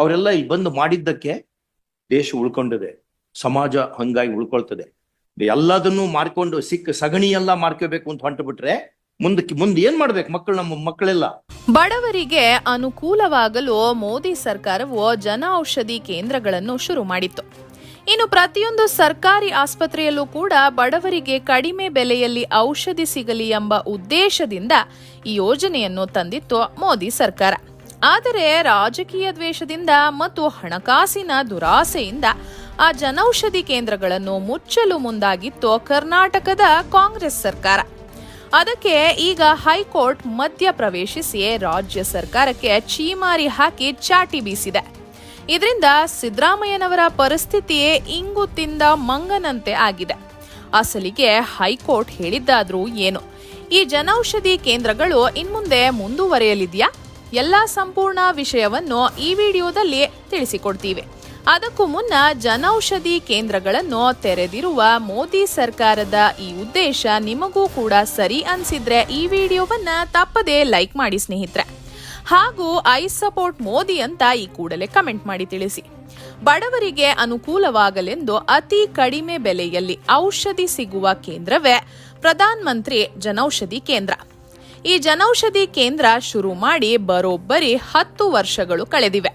ಅವರೆಲ್ಲ ಇಲ್ಲಿ ಬಂದು ಮಾಡಿದ್ದಕ್ಕೆ ದೇಶ ಉಳ್ಕೊಂಡಿದೆ, ಸಮಾಜ ಹಂಗಾಗಿ ಉಳ್ಕೊಳ್ತದೆ. ಎಲ್ಲದನ್ನೂ ಮಾರ್ಕೊಂಡು ಸಿಕ್ಕ ಸಗಣಿ ಎಲ್ಲ ಮಾರ್ಕೋಬೇಕು ಅಂತ ಹೊಂಟು ಬಿಟ್ರೆ ಮುಂದಕ್ಕೆ ಮುಂದೆ ಏನ್ ಮಾಡ್ಬೇಕು ಮಕ್ಕಳು ನಮ್ಮ ಮಕ್ಕಳೆಲ್ಲ? ಬಡವರಿಗೆ ಅನುಕೂಲವಾಗಲು ಮೋದಿ ಸರ್ಕಾರವು ಜನ ಔಷಧಿ ಕೇಂದ್ರಗಳನ್ನು ಶುರು ಮಾಡಿತ್ತು. ಇನ್ನು ಪ್ರತಿಯೊಂದು ಸರ್ಕಾರಿ ಆಸ್ಪತ್ರೆಯಲ್ಲೂ ಕೂಡ ಬಡವರಿಗೆ ಕಡಿಮೆ ಬೆಲೆಯಲ್ಲಿ ಔಷಧಿ ಸಿಗಲಿ ಎಂಬ ಉದ್ದೇಶದಿಂದ ಈ ಯೋಜನೆಯನ್ನು ತಂದಿತ್ತು ಮೋದಿ ಸರ್ಕಾರ. ಆದರೆ ರಾಜಕೀಯ ದ್ವೇಷದಿಂದ ಮತ್ತು ಹಣಕಾಸಿನ ದುರಾಸೆಯಿಂದ ಆ ಜನೌಷಧಿ ಕೇಂದ್ರಗಳನ್ನು ಮುಚ್ಚಲು ಮುಂದಾಗಿತ್ತು ಕರ್ನಾಟಕದ ಕಾಂಗ್ರೆಸ್ ಸರ್ಕಾರ. ಅದಕ್ಕೆ ಈಗ ಹೈಕೋರ್ಟ್ ಮಧ್ಯ ಪ್ರವೇಶಿಸಿ ರಾಜ್ಯ ಸರ್ಕಾರಕ್ಕೆ ಚೀಮಾರಿ ಹಾಕಿ ಚಾಟಿ ಬೀಸಿದೆ. ಇದರಿಂದ ಸಿದ್ದರಾಮಯ್ಯನವರ ಪರಿಸ್ಥಿತಿಯೇ ತಿಂದ ಮಂಗನಂತೆ ಆಗಿದೆ. ಅಸಲಿಗೆ ಹೈಕೋರ್ಟ್ ಹೇಳಿದ್ದಾದ್ರೂ ಏನು? ಈ ಜನೌಷಧಿ ಕೇಂದ್ರಗಳು ಇನ್ಮುಂದೆ ಮುಂದುವರೆಯಲಿದೆಯಾ? ಎಲ್ಲ ಸಂಪೂರ್ಣ ವಿಷಯವನ್ನು ಈ ವಿಡಿಯೋದಲ್ಲಿ ತಿಳಿಸಿಕೊಡ್ತೀವಿ. ಅದಕ್ಕೂ ಮುನ್ನ ಜನೌಷಧಿ ಕೇಂದ್ರಗಳನ್ನು ತೆರೆದಿರುವ ಮೋದಿ ಸರ್ಕಾರದ ಈ ಉದ್ದೇಶ ನಿಮಗೂ ಕೂಡ ಸರಿ ಅನ್ಸಿದ್ರೆ ಈ ವಿಡಿಯೋವನ್ನ ತಪ್ಪದೇ ಲೈಕ್ ಮಾಡಿ ಸ್ನೇಹಿತರೆ. ಹಾಗೂ ಐ ಸಪೋರ್ಟ್ ಮೋದಿ ಅಂತ ಈ ಕೂಡಲೇ ಕಮೆಂಟ್ ಮಾಡಿ ತಿಳಿಸಿ. ಬಡವರಿಗೆ ಅನುಕೂಲವಾಗಲೆಂದು ಅತಿ ಕಡಿಮೆ ಬೆಲೆಯಲ್ಲಿ ಔಷಧಿ ಸಿಗುವ ಕೇಂದ್ರವೇ ಪ್ರಧಾನಮಂತ್ರಿ ಜನೌಷಧಿ ಕೇಂದ್ರ. ಈ ಜನೌಷಧಿ ಕೇಂದ್ರ ಶುರು ಮಾಡಿ ಬರೋಬ್ಬರಿ ಹತ್ತು ವರ್ಷಗಳು ಕಳೆದಿವೆ.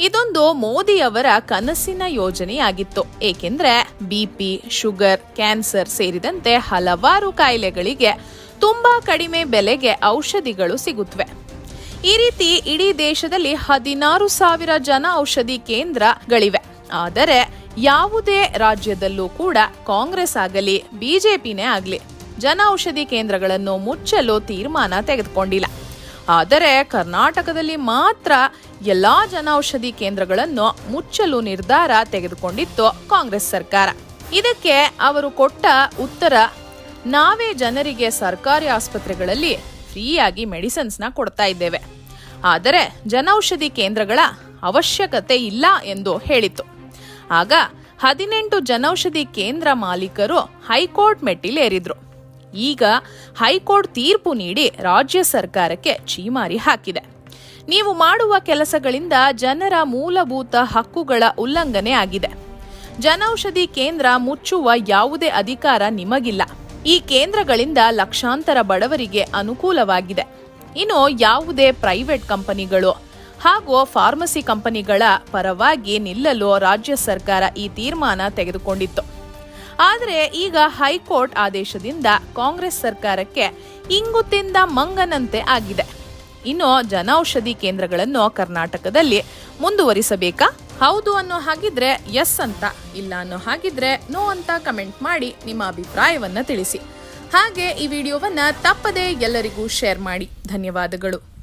ಇದೊಂದು ಮೋದಿಯವರ ಕನಸಿನ ಯೋಜನೆಯಾಗಿತ್ತು. ಏಕೆಂದ್ರೆ ಬಿಪಿ ಶುಗರ್, ಕ್ಯಾನ್ಸರ್ ಸೇರಿದಂತೆ ಹಲವಾರು ಕಾಯಿಲೆಗಳಿಗೆ ತುಂಬಾ ಕಡಿಮೆ ಬೆಲೆಗೆ ಔಷಧಿಗಳು ಸಿಗುತ್ತವೆ. ಈ ರೀತಿ ಇಡೀ ದೇಶದಲ್ಲಿ ಹದಿನಾರು ಸಾವಿರ ಜನ ಔಷಧಿ ಕೇಂದ್ರಗಳಿವೆ. ಆದರೆ ಯಾವುದೇ ರಾಜ್ಯದಲ್ಲೂ ಕೂಡ ಕಾಂಗ್ರೆಸ್ ಆಗಲಿ ಬಿಜೆಪಿನೇ ಆಗಲಿ ಜನ ಔಷಧಿ ಕೇಂದ್ರಗಳನ್ನು ಮುಚ್ಚಲು ತೀರ್ಮಾನ ತೆಗೆದುಕೊಂಡಿಲ್ಲ. ಆದರೆ ಕರ್ನಾಟಕದಲ್ಲಿ ಮಾತ್ರ ಎಲ್ಲಾ ಜನೌಷಧಿ ಕೇಂದ್ರಗಳನ್ನು ಮುಚ್ಚಲು ನಿರ್ಧಾರ ತೆಗೆದುಕೊಂಡಿತ್ತು ಕಾಂಗ್ರೆಸ್ ಸರ್ಕಾರ. ಇದಕ್ಕೆ ಅವರು ಕೊಟ್ಟ ಉತ್ತರ, ನಾವೇ ಜನರಿಗೆ ಸರ್ಕಾರಿ ಆಸ್ಪತ್ರೆಗಳಲ್ಲಿ ಫ್ರೀಯಾಗಿ ಮೆಡಿಸಿನ್ಸ್ನ ಕೊಡ್ತಾ ಇದ್ದೇವೆ. ಆದರೆ ಜನೌಷಧಿ ಕೇಂದ್ರಗಳ ಅವಶ್ಯಕತೆ ಇಲ್ಲ ಎಂದು ಹೇಳಿತ್ತು. ಆಗ ಹದಿನೆಂಟು ಜನೌಷಧಿ ಕೇಂದ್ರ ಮಾಲೀಕರು ಹೈಕೋರ್ಟ್ ಮೆಟ್ಟಿಲೇರಿದ್ರು. ಈಗ ಹೈಕೋರ್ಟ್ ತೀರ್ಪು ನೀಡಿ ರಾಜ್ಯ ಸರ್ಕಾರಕ್ಕೆ ಚೀಮಾರಿ ಹಾಕಿದೆ. ನೀವು ಮಾಡುವ ಕೆಲಸಗಳಿಂದ ಜನರ ಮೂಲಭೂತ ಹಕ್ಕುಗಳ ಉಲ್ಲಂಘನೆ ಆಗಿದೆ. ಜನೌಷಧಿ ಕೇಂದ್ರ ಮುಚ್ಚುವ ಯಾವುದೇ ಅಧಿಕಾರ ನಿಮಗಿಲ್ಲ. ಈ ಕೇಂದ್ರಗಳಿಂದ ಲಕ್ಷಾಂತರ ಬಡವರಿಗೆ ಅನುಕೂಲವಾಗಿದೆ. ಇನ್ನು ಯಾವುದೇ ಪ್ರೈವೇಟ್ ಕಂಪನಿಗಳು ಹಾಗೂ ಫಾರ್ಮಸಿ ಕಂಪನಿಗಳ ಪರವಾಗಿ ನಿಲ್ಲಲು ರಾಜ್ಯ ಸರ್ಕಾರ ಈ ತೀರ್ಮಾನ ತೆಗೆದುಕೊಂಡಿತ್ತು. ಆದರೆ ಈಗ ಹೈಕೋರ್ಟ್ ಆದೇಶದಿಂದ ಕಾಂಗ್ರೆಸ್ ಸರ್ಕಾರಕ್ಕೆ ಇಂಗು ತಿಂದ ಮಂಗನಂತೆ ಆಗಿದೆ. ಇನ್ನು ಜನೌಷಧಿ ಕೇಂದ್ರಗಳನ್ನು ಕರ್ನಾಟಕದಲ್ಲಿ ಮುಂದುವರಿಸಬೇಕಾ? ಹೌದು ಅನ್ನೋ ಹಾಗಿದ್ರೆ ಎಸ್ ಅಂತ, ಇಲ್ಲ ಅನ್ನೋ ಹಾಗಿದ್ರೆ ನೋ ಅಂತ ಕಮೆಂಟ್ ಮಾಡಿ ನಿಮ್ಮ ಅಭಿಪ್ರಾಯವನ್ನ ತಿಳಿಸಿ. ಹಾಗೆ ಈ ವಿಡಿಯೋವನ್ನ ತಪ್ಪದೇ ಎಲ್ಲರಿಗೂ ಶೇರ್ ಮಾಡಿ. ಧನ್ಯವಾದಗಳು.